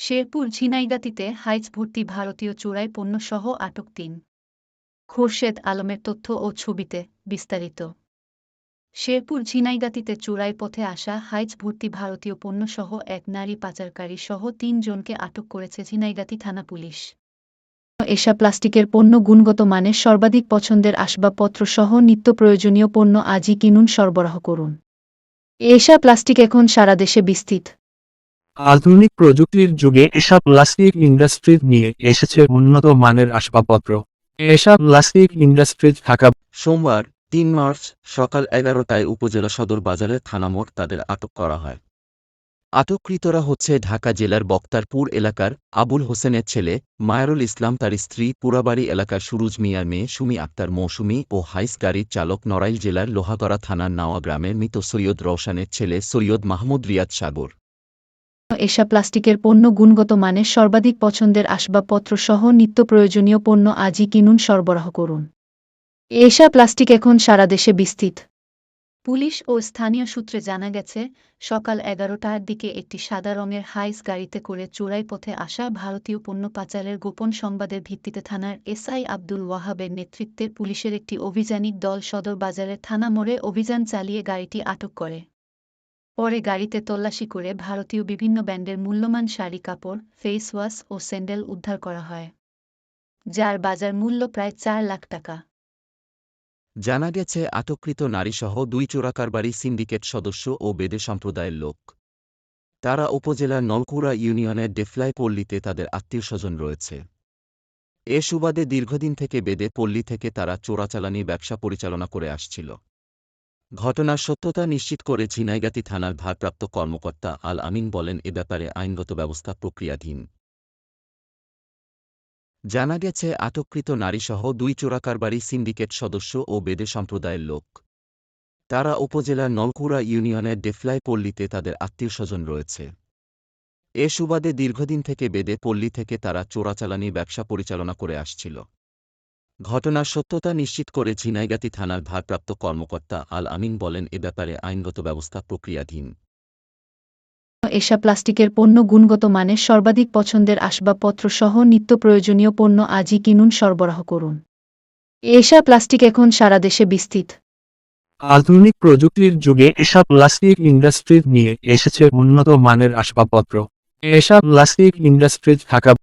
শেরপুর ঝিনাইগাতিতে হাইজ ভর্তি ভারতীয় চোরাই পণ্যসহ আটক তিন। খোরশেদ আলমের তথ্য ও ছবিতে বিস্তারিত। শেরপুর ঝিনাইগাতিতে চোরাই পথে আসা হাইজ ভর্তি ভারতীয় পণ্যসহ এক নারী পাচারকারী সহ তিনজনকে আটক করেছে ঝিনাইগাতি থানা পুলিশ। এসা প্লাস্টিকের পণ্য গুণগত মানের সর্বাধিক পছন্দের আসবাবপত্র সহ নিত্য প্রয়োজনীয় পণ্য আজই কিনুন সরবরাহ করুন। এশা প্লাস্টিক এখন সারা দেশে বিস্তৃত। আধুনিক প্রযুক্তির যুগে এসব প্লাস্টিক ইন্ডাস্ট্রিজ নিয়ে এসেছে উন্নত মানের আসবাবপত্র। এসব প্লাস্টিক ইন্ডাস্ট্রিজ ঢাকা সোমবার, তিন মার্চ, সকাল এগারোটায় উপজেলা সদর বাজারে থানামোড় তাদের আটক করা হয়। আটককৃতরা হচ্ছে ঢাকা জেলার বক্তারপুর এলাকার আবুল হোসেনের ছেলে মায়ারুল ইসলাম, তার স্ত্রী পুরাবাড়ি এলাকার সুরুজ মিয়ার মেয়ে সুমি আক্তার, মৌসুমি ও হাইস গাড়ির চালক নড়াইল জেলার লোহাগড়া থানার নাওয়া গ্রামের মৃত সৈয়দ রওশানের ছেলে সৈয়দ মাহমুদ রিয়াদ সাগর। এসা প্লাস্টিকের পণ্য গুণগত মানের সর্বাধিক পছন্দের আসবাবপত্র সহ নিত্য প্রয়োজনীয় পণ্য আজই কিনুন সরবরাহ করুন। এশা প্লাস্টিক এখন সারা দেশে বিস্তৃত। পুলিশ ও স্থানীয় সূত্রে জানা গেছে, সকাল এগারোটার দিকে একটি সাদা রঙের হাইস গাড়িতে করে চোরাই পথে আসা ভারতীয় পণ্য পাচারের গোপন সংবাদের ভিত্তিতে থানার এসআই আব্দুল ওয়াহাবের নেতৃত্বে পুলিশের একটি অভিযানিক দল সদর বাজারের থানা মোড়ে অভিযান চালিয়ে গাড়িটি আটক করে। পরে গাড়িতে তল্লাশি করে ভারতীয় বিভিন্ন ব্র্যান্ডের মূল্যমান শাড়ি, কাপড় ফেস ওয়াশ ও স্যান্ডেল উদ্ধার করা হয়, যার বাজার মূল্য প্রায় চার লাখ টাকা। জানা গেছে, আটককৃত নারীসহ দুই চোরাকারবারি সিন্ডিকেট সদস্য ও বেদে সম্প্রদায়ের লোক। তারা উপজেলার নলকুড়া ইউনিয়নের ডেফলাই পল্লীতে তাদের আত্মীয়স্বজন রয়েছে। এ সুবাদে দীর্ঘদিন থেকে বেদে পল্লী থেকে তারা চোরাচালানি ব্যবসা পরিচালনা করে আসছিল। ঘটনার সত্যতা নিশ্চিত করে ঝিনাইগাতি থানার ভারপ্রাপ্ত কর্মকর্তা আল আমিন বলেন, এ ব্যাপারে আইনগত ব্যবস্থা প্রক্রিয়াধীন। জানা গেছে, আটককৃত নারীসহ দুই চোরাকারবারি সিন্ডিকেট সদস্য ও বেদে সম্প্রদায়ের লোক। তারা উপজেলার নলকুড়া ইউনিয়নের ডেফলাই পল্লীতে তাদের আত্মীয় স্বজন রয়েছে। এ সুবাদে দীর্ঘদিন থেকে বেদে পল্লী থেকে তারা চোরাচালানি ব্যবসা পরিচালনা করে আসছিল। ঘটনার সত্যতা নিশ্চিত করে ঝিনাইগাতি থানার ভারপ্রাপ্ত কর্মকর্তা আল আমিন বলেন এ ব্যাপারে আইনগত ব্যবস্থা প্রক্রিয়াধীন। এশা প্লাস্টিকের পণ্য গুণগত মানের সর্বাধিক পছন্দের আসবাবপত্র সহ নিত্য প্রয়োজনীয় পণ্য আজই কিনুন সরবরাহ করুন। এসা প্লাস্টিক এখন সারা দেশে বিস্তৃত। আধুনিক প্রযুক্তির যুগে এসা প্লাস্টিক ইন্ডাস্ট্রিজ নিয়ে এসেছে উন্নত মানের আসবাবপত্র। এসা প্লাস্টিক ইন্ডাস্ট্রিজ ঢাকা